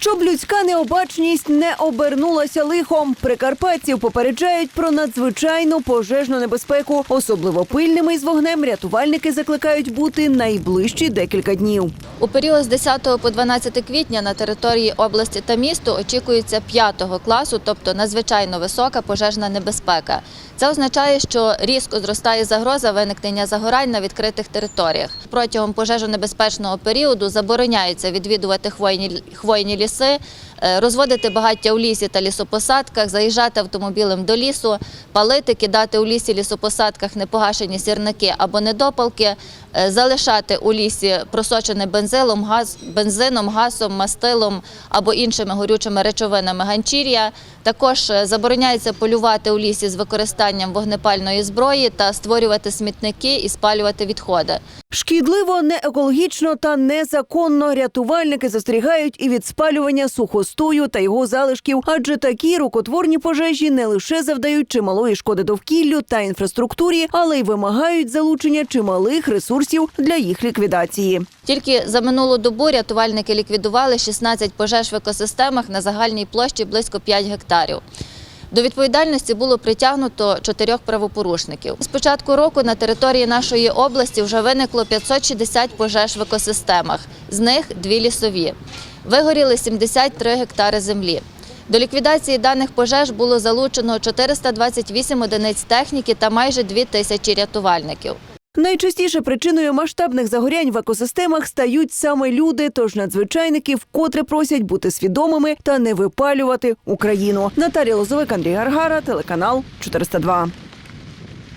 Щоб людська необачність не обернулася лихом, прикарпатців попереджають про надзвичайну пожежну небезпеку. Особливо пильними з вогнем рятувальники закликають бути найближчі декілька днів. У період з 10 по 12 квітня на території області та місту очікується 5 класу, тобто надзвичайно висока пожежна небезпека. Це означає, що різко зростає загроза виникнення загорань на відкритих територіях. Протягом пожежонебезпечного періоду забороняється відвідувати хвойні, хвойні ліси, розводити багаття у лісі та лісопосадках, заїжджати автомобілем до лісу, палити, кидати у лісі лісопосадках непогашені сірники або недопалки, е, залишати у лісі просочене бензилом, газ, бензином, газом, мастилом або іншими горючими речовинами ганчір'я. Також е, забороняється полювати у лісі з використанням вогнепальної зброї та створювати смітники і спалювати відходи. Шкідливо, неекологічно та незаконно рятувальники застерігають і від спалювання сухостою та його залишків, адже такі рукотворні пожежі не лише завдають чималої шкоди довкіллю та інфраструктурі, але й вимагають залучення чималих ресурсів для їх ліквідації. Тільки за минулу добу рятувальники ліквідували 16 пожеж в екосистемах на загальній площі близько 5 гектарів. До відповідальності було притягнуто чотирьох правопорушників. З початку року на території нашої області вже виникло 560 пожеж в екосистемах, з них дві лісові. Вигоріли 73 гектари землі. До ліквідації даних пожеж було залучено 428 одиниць техніки та майже 2 тисячі рятувальників. Найчастіше причиною масштабних загорянь в екосистемах стають саме люди, тож надзвичайники вкотре просять бути свідомими та не випалювати Україну. Наталія Лозовик, Андрій Гаргара, телеканал 402.